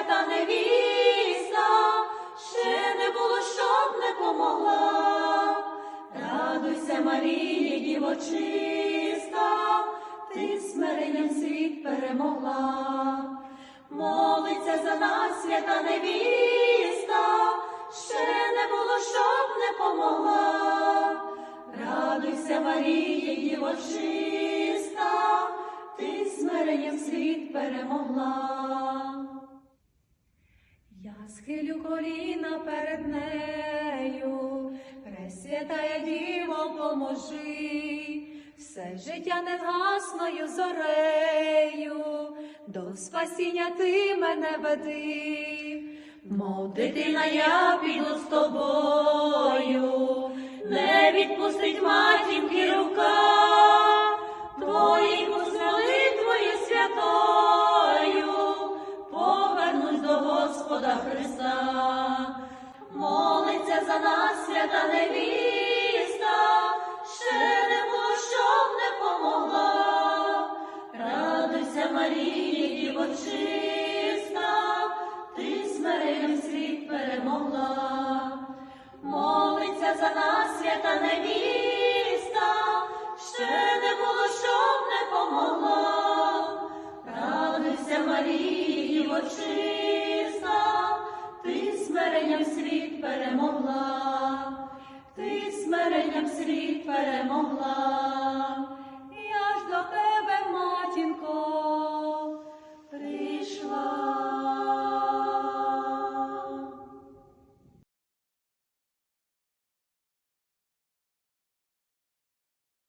свята невіста, ще не було, щоб не помогла. Радуйся, Марія, дівочиста, ти смиренням світ перемогла. Молиться за нас свята невіста, ще не було, щоб не помогла. Радуйся, Марія, дівочиста, ти смиренням світ перемогла. Схилю коліна перед нею, Пресвятая Діво, поможи, все життя невгасною зорею, до спасіння ти мене веди, мов дитина, я піду з тобою, не відпустить матінки рука, за нас свята невіста, ще не було, щоб не помогла. Радуйся, Марія, дівочиста, ти смиренням світ перемогла. Молиться за нас свята невіста, ще не було, щоб не помогла. Радуйся, Марія, дівочиста, stvorením svých the mohla.